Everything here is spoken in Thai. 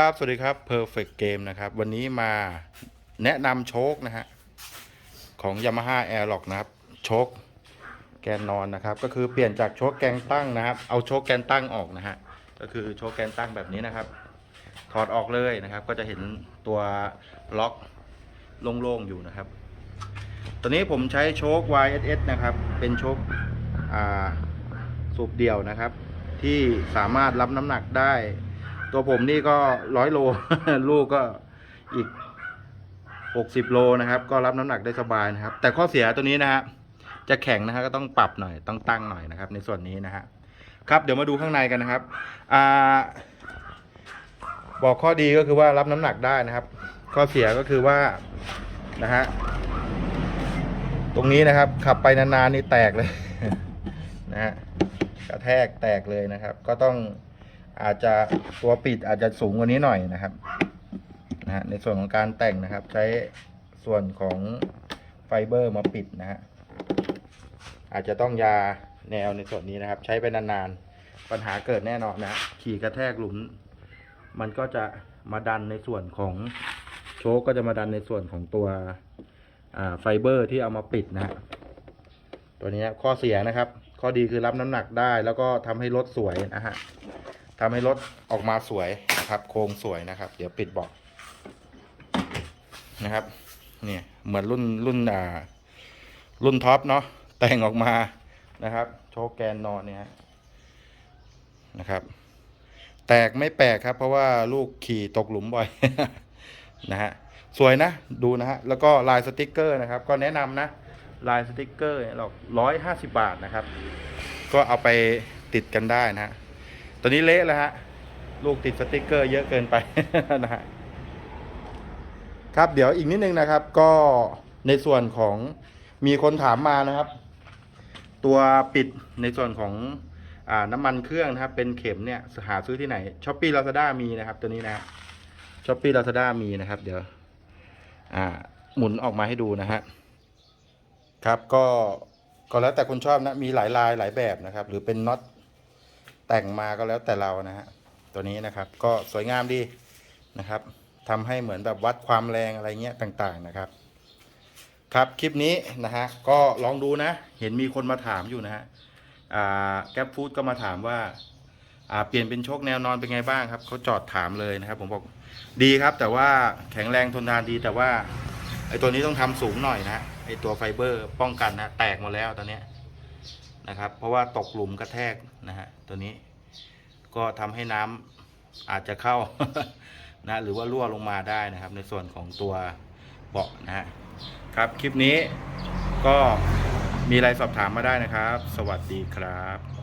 ครับ สวัสดีครับ Perfect Game นะครับ วันนี้มาแนะนำโชคนะฮะ ของ Yamaha Airlock นะครับ โชคแกนนอนนะครับ ก็คือเปลี่ยนจากโชคแกนตั้งนะครับ เอาโชคแกนตั้งออกนะฮะ ก็คือโชคแกนตั้งแบบนี้นะครับ ถอดออกเลยนะครับ ก็จะเห็นตัวล็อกโล่งๆอยู่นะครับ ตอนนี้ผมใช้โชค YSS นะครับ เป็นโชคสูบเดี่ยวนะครับ ที่สามารถรับน้ำหนักได้ ตัวผมนี่ก็ร้อยโล ลูกก็อีกหกสิบโลนะครับ ก็รับน้ำหนักได้สบายนะครับ แต่ข้อเสียตัวนี้นะฮะจะแข็งนะฮะก็ต้องปรับหน่อยต้องตั้งหน่อยนะครับ ในส่วนนี้นะฮะครับเดี๋ยวมาดูข้างในกันนะครับอ่าบอกข้อดีก็คือว่ารับน้ำหนักได้นะครับ ข้อเสียก็คือว่านะฮะตรงนี้นะครับ ขับไปนานๆนี่แตกเลยนะฮะกระแทกแตกเลยนะครับ ก็ต้อง อาจจะตัวปิดอาจจะสูงกว่านี้หน่อยนะครับนะฮะในส่วนของการแต่งนะครับ ใช้ส่วนของไฟเบอร์มาปิดนะฮะอาจจะต้องยาแนวในส่วนนี้นะครับ ใช้ไปนานๆปัญหาเกิดแน่นอนนะขี่กระแทกหลุม มันก็จะมาดันในส่วนของโชคก็จะมาดันในส่วนของตัวไฟเบอร์ที่เอามาปิดนะฮะตัวนี้ข้อเสียนะครับ ข้อดีคือรับน้ำหนักได้ แล้วก็ทำให้รถสวยนะฮะ ทำให้รถออกมาสวยนะครับ โครงสวยนะครับ เดี๋ยวปิดเบอกนะครับ เนี่ยเหมือนรุ่นรุ่นอ่า รุ่นท็อปเนาะแต่งออกมานะครับ โชว์แกนนอนเนี่ยนะครับ แตกไม่แปลกครับ เพราะว่าลูกขี่ตกหลุมบ่อยนะฮะสวยนะดูนะฮะแล้วก็ลายสติกเกอร์นะครับ ก็แนะนำนะลายสติกเกอร์เราร้อยห้าสิบาทนะครับ ก็เอาไปติดกันได้นะฮะ ตอนนี้เละแล้วฮะ ลูกติดสติกเกอร์เยอะเกินไปนะฮะครับเดี๋ยวอีกนิดนึงนะครับ ก็ในส่วนของมีคนถามมานะครับ ตัวปิดในส่วนของอน้ำมันเครื่องนะครับ เป็นเข็มเนี่ยหาซื้อที่ไหนช้อปปี้ลาซาด้ามีนะครับ ตัวนี้นะช้อปปี้ลาซาด้ามีนะครับ เดี๋ยว อ่า หมุนออกมาให้ดูนะฮะครับก็ก็แล้วแต่คนชอบนะ มีหลายลายหลายแบบนะครับ หรือเป็นน็อต แต่งมาก็แล้วแต่เรานะฮะตัวนี้นะครับก็สวยงามดีนะครับทำให้เหมือนแบบวัดความแรงอะไรเงี้ยต่างๆนะครับ ครับคลิปนี้นะฮะก็ลองดูนะ เห็นมีคนมาถามอยู่นะฮะแก๊ปฟู้ดก็มาถามว่าเปลี่ยนเป็นโชคแนวนอนเป็นไงบ้างครับเขาจอดถามเลยนะครับ ผมบอกดีครับ แต่ว่าแข็งแรงทนทานดีแต่ว่าไอ้ตัวนี้ต้องทำสูงหน่อยนะไอ้ตัวไฟเบอร์ป้องกันนะแตกหมดแล้วตอนเนี้ย นะครับ เพราะว่าตกหลุมกระแทกนะฮะตัวนี้ก็ทำให้น้ำอาจจะเข้านะหรือว่ารั่วลงมาได้นะครับ ในส่วนของตัวเบาะนะฮะครับคลิปนี้ก็มีอะไรสอบถามมาได้นะครับ สวัสดีครับ